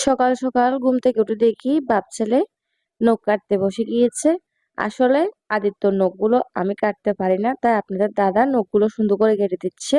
সকাল সকাল ঘুম থেকে উঠে দেখি বাপ ছেলে নখ কাটতে বসে গিয়েছে। আসলে আদিত্য নখগুলো আমি কাটতে পারি না, তাই আপনাদের দাদা নখগুলো সুন্দর করে কেটে দিচ্ছে।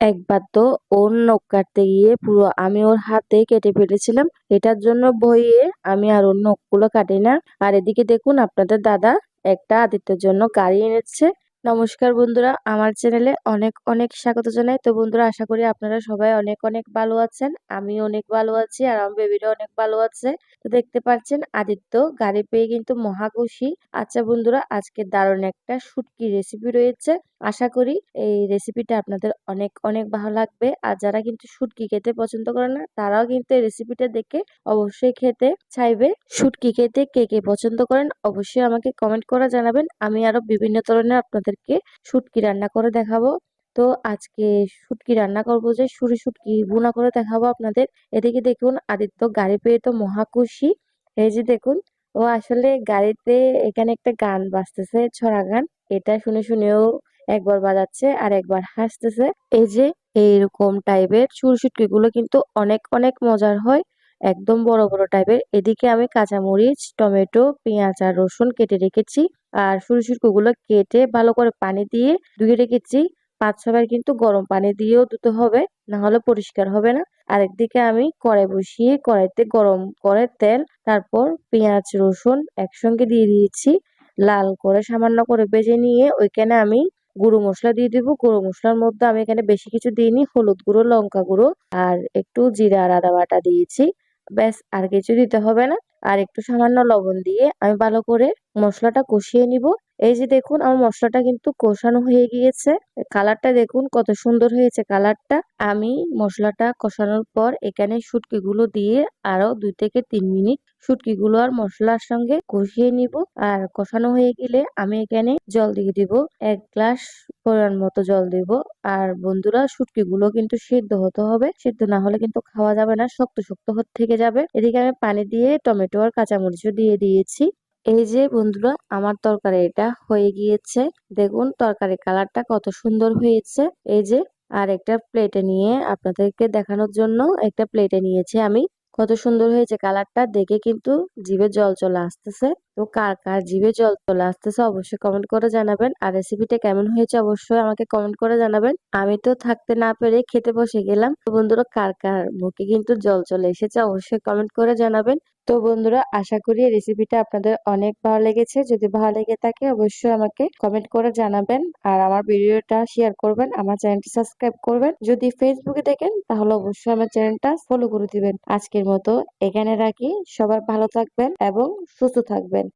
একবার তো ওর নখ কাটতে গিয়ে পুরো আমি ওর হাতে কেটে ফেলেছিলাম। এটার জন্য বইয়ে আমি আর ওর নখগুলো কাটি না। আর এদিকে দেখুন আপনাদের দাদা একটা আদিত্যের জন্য গাড়ি এনেছে। নমস্কার বন্ধুরা, আমার চ্যানেলে অনেক অনেক স্বাগত জানাই। তো বন্ধুরা, আশা করি আপনারা সবাই অনেক অনেক ভালো আছেন। আমি অনেক ভালো আছি আর আমার বেবিরও অনেক ভালো আছে। তো দেখতে পাচ্ছেন, আদিত্য গাড়ি পেয়ে কিন্তু মহা খুশি। আচ্ছা বন্ধুরা, আজকে দারুণ একটা শুটকি রেসিপি রয়েছে। আশা করি এই রেসিপিটা আপনাদের অনেক অনেক ভালো লাগবে। আর যারা কিন্তু শুটকি খেতে পছন্দ করে না, তারাও কিন্তু এই রেসিপিটা দেখে অবশ্যই খেতে চাইবে। শুটকি খেতে কে কে পছন্দ করেন, অবশ্যই আমাকে কমেন্ট করে জানাবেন। আমি আরও বিভিন্ন ধরনের আপনাদেরকে শুটকি রান্না করে দেখাবো। তো আজকে শুটকি রান্না করব যে সুরি শুটকি বুনা করে দেখাবো আপনাদের। এদিকে দেখুন, আদিত্য গাড়ি পেয়ে তো মহা খুশি। এই যে দেখুন, ও আসলে গাড়িতে এখানে একটা গান বাজতেছে, ছড়া গান। এটা শুনে শুনেও একবার বাজাচ্ছে আর একবার হাসতেছে। এই যে এইরকম টাইপের চুরশুটকি গুলো কিন্তু অনেক অনেক মজার হয়, একদম বড় বড় টাইপের। এদিকে আমি কাঁচামরিচ, টমেটো, পেঁয়াজ আর রসুন কেটে রেখেছি। আর সুরশুটকি গুলো কেটে ভালো করে পানি দিয়ে ধুয়ে রেখেছি। পাঁচ ছবার কিন্তু গরম পানি দিয়েও ধুতে হবে, না হলে পরিষ্কার হবে না। আরেকদিকে আমি কড়াই বসিয়ে কড়াইতে গরম করে তেল, তারপর পেঁয়াজ, রসুন একসঙ্গে দিয়ে দিয়েছি। লাল করে সামান্য করে ভেজে নিয়ে ওইখানে আমি গুঁড়ো মশলা দিয়ে দিব। গুঁড়ো মশলার মধ্যে আমি এখানে বেশি কিছু দিইনি, হলুদ গুঁড়ো, লঙ্কা গুঁড়ো আর একটু জিরা আর আদা বাটা দিয়েছি। ব্যাস, আর কিছু দিতে হবে না। আর একটু সামান্য লবণ দিয়ে আমি ভালো করে মশলাটা কষিয়ে নিব। এই যে দেখুন, আমার মশলাটা কিন্তু কষানো হয়ে গিয়েছে। কালারটা দেখুন, কত সুন্দর হয়েছে কালারটা। আমি মশলাটা কষানোর পর এখানে শুটকি গুলো দিয়ে আরও দুই থেকে তিন মিনিট শুটকি গুলো আর মশলার সঙ্গে কষিয়ে নিব। আর কষানো হয়ে গেলে আমি এখানে জল দিয়ে দিব। এক গ্লাস পরিমাণ মতো জল দিব। আর বন্ধুরা শুটকি গুলো কিন্তু সিদ্ধ হতে হবে। সিদ্ধ না হলে কিন্তু খাওয়া যাবে না, শক্ত শক্ত হতে থেকে যাবে। এদিকে আমি পানি দিয়ে টমেটো আর কাঁচামরিচও দিয়ে দিয়েছি। এই যে বন্ধুরা, আমার তরকারি এটা হয়ে গিয়েছে। দেখুন তরকারি কালারটা কত সুন্দর হয়েছে। এই যে আর একটা প্লেটে নিয়ে আপনাদেরকে দেখানোর জন্য একটা প্লেটে নিয়েছি আমি। কত সুন্দর হয়েছে কালারটা, দেখে কিন্তু জিভে জল চলে আসতেছে। তো কার কার জিভে জল চলে আসতেছে অবশ্যই কমেন্ট করে জানাবেন। আর রেসিপিটা কেমন হয়েছে অবশ্যই আমাকে কমেন্ট করে জানাবেন। আমি তো থাকতে না পেরে খেতে বসে গেলাম। তো বন্ধুরা, কার কার মুখে কিন্তু জল চলে এসেছে অবশ্যই কমেন্ট করে জানাবেন। তো বন্ধুরা, আশা করি রেসিপিটা আপনাদের অনেক ভালো লেগেছে। যদি ভালো লেগে থাকে, অবশ্যই আমাকে কমেন্ট করে জানাবেন আর আমার ভিডিওটা শেয়ার করবেন, আমার চ্যানেলটি সাবস্ক্রাইব করবেন। যদি ফেসবুকে দেখেন, তাহলে অবশ্যই আমার চ্যানেলটা ফলো করে দিবেন। আজকের মতো এখানে রাখি। সবার ভালো থাকবেন এবং সুস্থ থাকবেন।